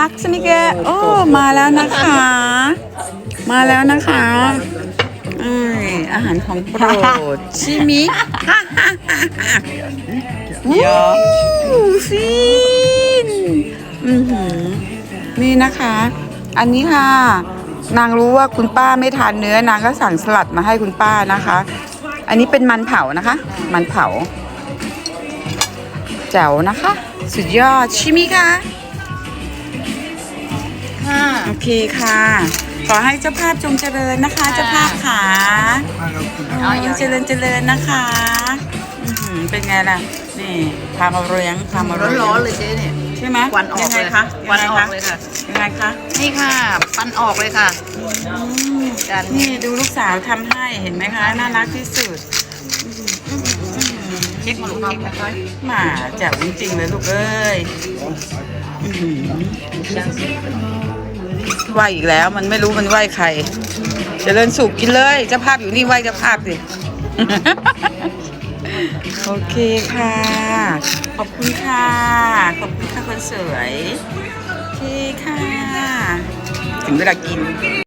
ทักสมิเกะโอ้มาแล้วนะคะ มาแล้วนะคะอืมอาหารของโปรดชิมิยอฟินอือหือนี่นะคะ อันนี้ค่ะ นางรู้ว่าคุณป้าไม่ทานเนื้อนางก็สั่งสลัดมาให้คุณป้านะคะ อันนี้เป็นมันเผานะคะ มันเผาแจ๋วนะคะ สุดยอดชิมิค่ะค่ะ โอเคค่ะ ขอให้เจ้าภาพจงเจริญนะคะ เจ้าภาพขาเจริญเจริญนะคะอื้อหือเป็นไงล่ะ นี่พามาเลี้ยงพามาร้เลี้ยงอนๆเลยเจ๊เนี่ย ใช่ไหมควันออกยังไงเลยคะควันยังอไงอกเลยค่ะ ยังไงคะ นี่ค่ะฟันออกเลยค่ะอืมจานนี่ดูลูกสาวทำให้เห็นไหมคะ น่ารักที่สุด เช็คมาลูกเช็คนะคะหมาแจ๋วจริงๆเลยลูกเอ้ย อื้อหือ ไหวอีกแล้ว มันไม่รู้มันไหวใครจเจริญสุขกินเลยเจ้าภาพอยู่นี่ไหวเจ้าภาพสิโอเคค่ะ ขอบคุณค่ะ ขอบคุณค่ะคนสวย โอเคค่ะ ถึงเวลากิน